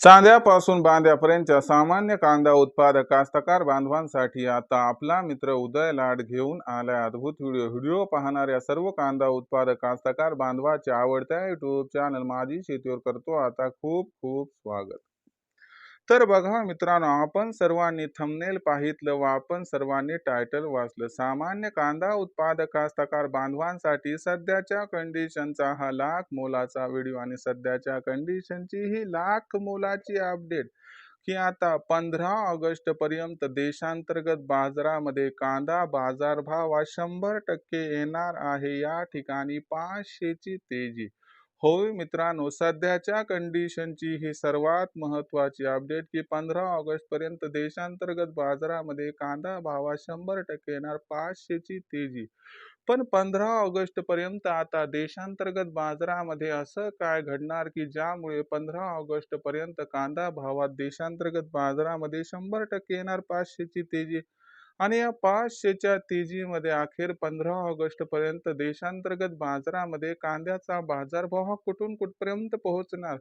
चांद्यापासून बांद्यापर्यंतच्या सामान्य कांदा उत्पादक कास्तकार बांधवांसाठी आता आपला मित्र उदय लाड घेऊन आलाय अद्भुत व्हिडिओ. व्हिडिओ पाहणाऱ्या सर्व कांदा उत्पादक कास्तकार बांधवाच्या आवडत्या युट्यूब चॅनल माझी शेतीवर करतो आता खूप खूप स्वागत. तर बघा मित्रांनो आपण सर्वांनी थंबनेल पाहितलं व आपण सर्वांनी टायटल वाचलं. सामान्य कांदा उत्पादक तकार बांधवांसाठी सध्याच्या कंडिशनचा हा लाख मोलाचा व्हिडिओ आणि सध्याच्या कंडिशनची ही लाख मोलाची अपडेट की आता पंधरा ऑगस्ट पर्यंत देशांतर्गत बाजारामध्ये कांदा बाजारभाव हा शंभर टक्के येणार आहे. या ठिकाणी पाचशेची तेजी होय मित्रांनो सध्याच्या कंडिशनची ही सर्वात महत्त्वाची अपडेट की पंधरा ऑगस्ट पर्यंत देशांतर्गत बाजारामध्ये कांदा भावात शंभर टक्के येणार पाचशेची तेजी. पण पंधरा ऑगस्ट पर्यंत आता देशांतर्गत बाजारामध्ये असं काय घडणार की ज्यामुळे पंधरा ऑगस्ट पर्यंत कांदा भावात देशांतर्गत बाजारामध्ये शंभर टक्के येणार पाचशेची तेजी? आणि या पाचशेच्या तेजीमध्ये अखेर पंधरा ऑगस्ट पर्यंत देशांतर्गत बाजारामध्ये कांद्याचा बाजारभाव हा कुठून कुठपर्यंत पोहोचणार?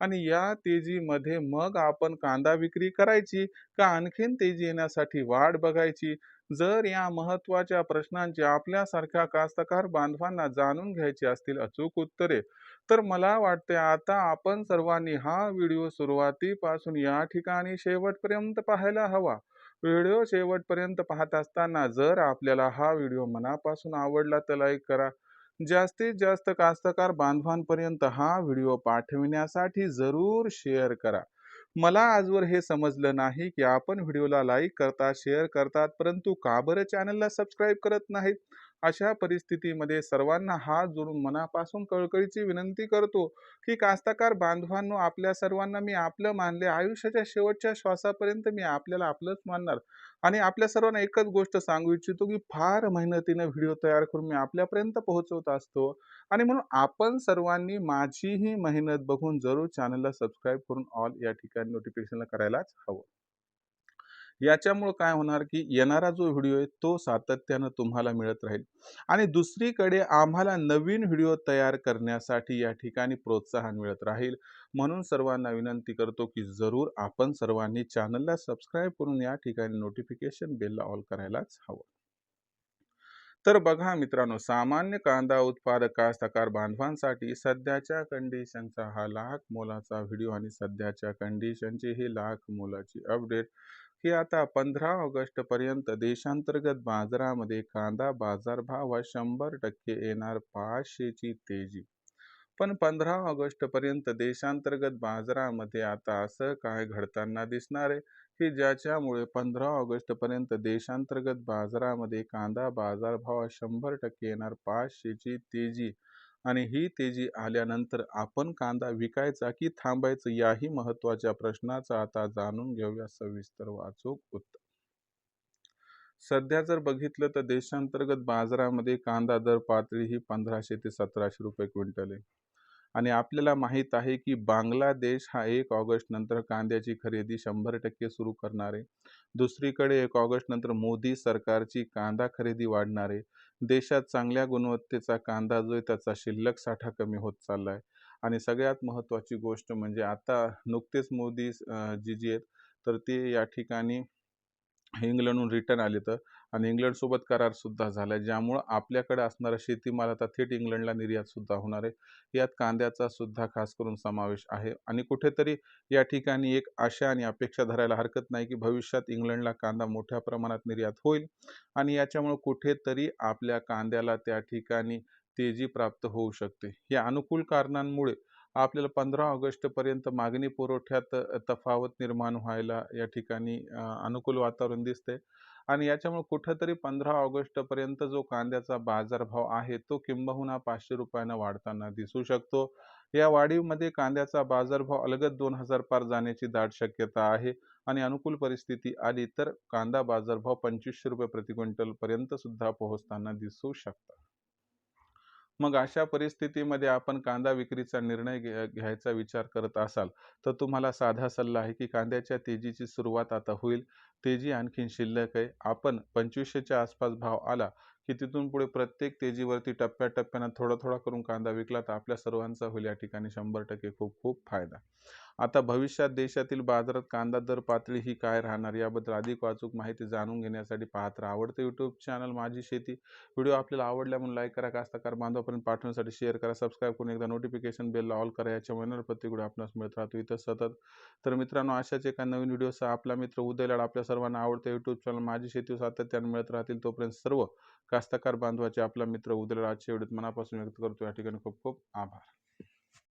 आणि या तेजीमध्ये मग आपण कांदा विक्री करायची का आणखीन तेजी येण्यासाठी वाट बघायची? जर या महत्त्वाच्या प्रश्नांची आपल्यासारख्या कास्तकार बांधवांना जाणून घ्यायची असतील अचूक उत्तरे तर मला वाटते आता आपण सर्वांनी हा व्हिडिओ सुरुवातीपासून या ठिकाणी शेवटपर्यंत पाहायला हवा. व्हिडिओ शेवटपर्यंत पाहत असताना जर आपल्याला हा व्हिडिओ मनापासून आवडला तर लाईक करा. जास्तीत जास्त कास्तकार बांधवांपर्यंत हा व्हिडिओ पाठविण्यासाठी जरूर शेअर करा. मला आजवर हे समजलं नाही की आपण व्हिडिओला लाईक करता शेअर करतात परंतु का बरं चॅनलला सबस्क्राईब करत नाहीत? अशा परिस्थितीमध्ये सर्वांना हात जोडून मनापासून कळकळीची विनंती करतो की कास्तकार बांधवांनो आपल्या सर्वांना मी आपलं मानले आयुष्याच्या शेवटच्या श्वासापर्यंत मी आपल्याला आपलंच मानणार. आणि आपल्या सर्वांना एकच गोष्ट सांगू इच्छितो की फार मेहनतीने व्हिडिओ तयार करून मी आपल्यापर्यंत पोहोचवत असतो. आणि म्हणून आपण सर्वांनी माझीही मेहनत बघून जरूर चॅनलला सबस्क्राईब करून ऑल या ठिकाणी नोटिफिकेशनला करायलाच हवं. याच्यामुळं काय होणार की येणारा जो व्हिडिओ आहे तो सातत्यानं तुम्हाला मिळत राहील. आणि दुसरीकडे आम्हाला नवीन व्हिडिओ तयार करण्यासाठी या ठिकाणी प्रोत्साहन मिळत राहील. म्हणून सर्वांना विनंती करतो की जरूर आपण सर्वांनी चॅनलला सबस्क्राईब करून या ठिकाणी नोटिफिकेशन बेलला ऑल करायलाच हवं. तर बघा मित्रांनो सामान्य कांदा उत्पादक कास्तकार बांधवांसाठी सध्याच्या कंडिशनचा हा लाख मोलाचा व्हिडिओ आणि सध्याच्या कंडिशनची ही लाख मोलाची अपडेट की आता पंधरा ऑगस्ट पर्यंत देशांतर्गत बाजारामध्ये कांदा बाजारभाव हा शंभर टक्के येणार पाचशेची तेजी. पण पंधरा ऑगस्ट पर्यंत देशांतर्गत बाजारामध्ये आता असं काय घडताना दिसणार आहे? की ज्याच्यामुळे पंधरा ऑगस्ट पर्यंत देशांतर्गत बाजारामध्ये कांदा बाजारभाव शंभर टक्के येणार पाचशेची तेजी आणि ही तेजी आल्यानंतर आपण कांदा विकायचा की थांबायचं याही महत्त्वाच्या प्रश्नाचा आता जाणून घेऊया सविस्तर वाचूक उत्तर. सध्या जर बघितलं तर देशांतर्गत बाजारामध्ये कांदा दर पातळी ही पंधराशे ते सतराशे रुपये क्विंटल आहे. आणि आपल्याला माहीत आहे की बांगलादेश हा एक ऑगस्टनंतर कांद्याची खरेदी शंभर टक्के सुरू करणार आहे. दुसरीकडे एक ऑगस्टनंतर मोदी सरकारची कांदा खरेदी वाढणार आहे. देशात चांगल्या गुणवत्तेचा कांदा जो आहे त्याचा शिल्लक साठा कमी होत चालला आहे आणि सगळ्यात महत्त्वाची गोष्ट म्हणजे आता नुकतेच मोदी जी जी आहेत तर ते या ठिकाणी इंग्लंडहून रिटर्न आले तर आणि इंग्लंडसोबत करारसुद्धा झाला आहे ज्यामुळं आपल्याकडे असणारा शेतीमाल आता थेट इंग्लंडला निर्यातसुद्धा होणार आहे. यात कांद्याचा सुद्धा खास करून समावेश आहे आणि कुठेतरी या ठिकाणी एक आशा आणि अपेक्षा धरायला हरकत नाही की भविष्यात इंग्लंडला कांदा मोठ्या प्रमाणात निर्यात होईल आणि याच्यामुळं कुठेतरी आपल्या कांद्याला त्या ठिकाणी तेजी प्राप्त होऊ शकते. या अनुकूल कारणांमुळे आपल्याला पंधरा ऑगस्टपर्यंत मागणी पुरवठ्यात तफावत निर्माण व्हायला या ठिकाणी अनुकूल वातावरण दिसते. आणि याच्यामुळे कुठंतरी पंधरा ऑगस्टपर्यंत जो कांद्याचा बाजारभाव आहे तो किंबहुना पाचशे रुपयानं वाढताना दिसू शकतो. या वाढीमध्ये कांद्याचा बाजारभाव अलगद दोन हजार पार जाण्याची दाट शक्यता आहे. आणि अनुकूल परिस्थिती आली तर कांदा बाजारभाव पंचवीसशे रुपये प्रति क्विंटल पर्यंत सुद्धा पोहोचताना दिसू शकतात. मग अशा परिस्थितीमध्ये आपण कांदा विक्रीचा निर्णय घ्या घ्यायचा विचार करत असाल तर तुम्हाला साधा सल्ला आहे की कांद्याच्या तेजीची सुरुवात आता होईल. तेजी आणखीन शिल्लक आहे. आपण पंचवीसशेच्या आसपास भाव आला की तिथून पुढे प्रत्येक तेजीवरती टप्प्याटप्प्यानं थोडा थोडा करून कांदा विकला तर आपल्या सर्वांचा होईल या ठिकाणी शंभर टक्के खूप खूप फायदा. आता भविष्यात देशातील बाजारात कांदा दर पातळी ही काय राहणार याबद्दल अधिक वाचूक माहिती जाणून घेण्यासाठी पाहत राहा. आवडतं यूट्यूब चॅनल माझी शेती. व्हिडिओ आपल्याला आवडल्या म्हणून लाईक करा. कास्तकार बांधवापर्यंत पाठवण्यासाठी शेअर करा. सबस्क्राईब करून एकदा नोटिफिकेशन बेलला ऑल करा. याच्यामुळे येणारे प्रत्येक आपणास मिळत राहतो. इथं सतत. तर मित्रांनो अशाच एका नवीन व्हिडिओसह आपला मित्र उदयलाड आपल्या सर्वांना आवडतं यूट्यूब चॅनल माझी शेती सातत्याने मिळत राहतील तोपर्यंत सर्व कास्तकार बांधवाचे आपला मित्र उदयराज आजच्या मनापासून व्यक्त करतो. या ठिकाणी खूप खूप आभार.